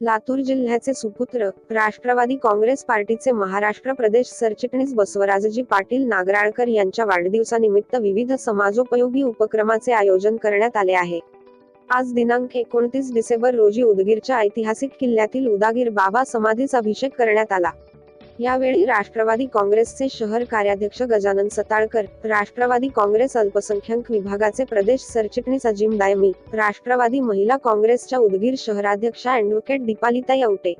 लातूर जिल्ह्याचे सुपुत्र राष्ट्रवादी काँग्रेस पार्टीचे महाराष्ट्र प्रदेश सरचिटणीस बसवराजजी पाटील नागराळकर यांच्या वाढदिवसानिमित्त विविध समाजोपयोगी उपक्रमाचे आयोजन करण्यात आले आहे. आज दिनांक एकोणतीस डिसेंबर रोजी उदगीरच्या ऐतिहासिक किल्ल्यातील उदागीर बाबा समाधीस अभिषेक करण्यात आला. यावेळी राष्ट्रवादी काँग्रेसचे शहर कार्याध्यक्ष गजानन सताळकर राष्ट्रवादी काँग्रेस अल्पसंख्याक विभागाचे प्रदेश सरचिटणीस अजिम दायमी राष्ट्रवादी महिला काँग्रेसच्या उदगीर शहराध्यक्षा अॅडव्होकेट दीपालिताई औटे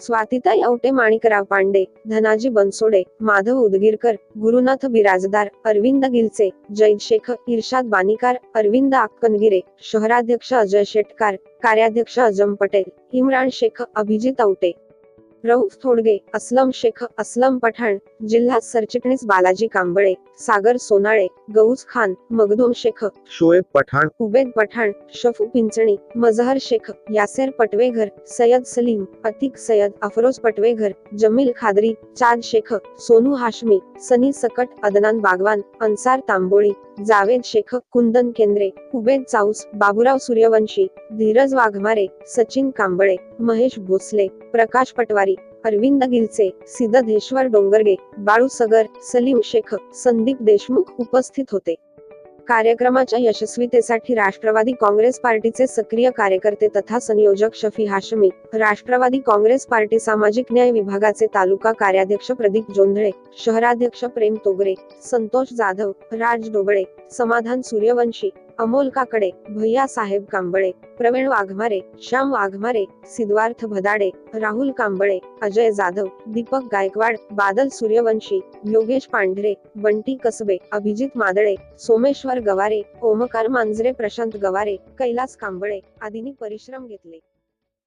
स्वातिताई औटे माणिकराव पांडे धनाजी बनसोडे माधव उदगीरकर गुरुनाथ बिराजदार अरविंद गिलचे जैद शेख इर्शाद बानिकार अरविंद आक्कनगिरे शहराध्यक्ष अजय शेटकार कार्याध्यक्ष अजम पटेल इम्रान शेख अभिजित औटे. रऊफ थोडगे असलम शेख असलम पठाण जिल्हा सरचिटणीस बालाजी कांबळे सागर सोनाळे गौज खान मगदूम शेख शोएब पठाण उबेद पठाण शफू पिंचणी मजहर शेख यासेर पटवेघर सय्यद सलीम अतिक सय्यद अफरोज पटवेघर जमील खादरी चांद शेख सोनू हाशमी सनी सकट अदनान बागवान अन्सार तांबोळी जावेद शेखक कुंदन केंद्रे उबेद चाऊस बाबुराव सूर्यवंशी धीरज वाघमारे सचिन कांबळे महेश भोसले प्रकाश पटवारी अरविंद गिलचे सिद्धेश्वर डोंगरगे बाळू सगर सलीम शेख संदीप देशमुख उपस्थित होते. कार्यक्रमाच्या यशस्वीतेसाठी राष्ट्रवादी काँग्रेस पार्टीचे सक्रिय कार्यकर्ते तथा संयोजक शफी हाशमी राष्ट्रवादी काँग्रेस पार्टी सामाजिक न्याय विभागाचे तालुका कार्याध्यक्ष प्रदीप जोंधळे शहराध्यक्ष प्रेम तोगरे संतोष जाधव राज डोबळे समाधान सूर्यवंशी अमोल काकडे भैया साहेब कांबळे प्रवीण वाघमारे श्याम वाघमारे सिद्धार्थ भदाडे राहुल कांबळे अजय जाधव दीपक गायकवाड बादल सूर्यवंशी योगेश पांढरे बंटी कसबे अभिजित मादळे सोमेश्वर गवारे ओमकार मांजरे प्रशांत गवारे कैलास कांबळे आदींनी परिश्रम घेतले.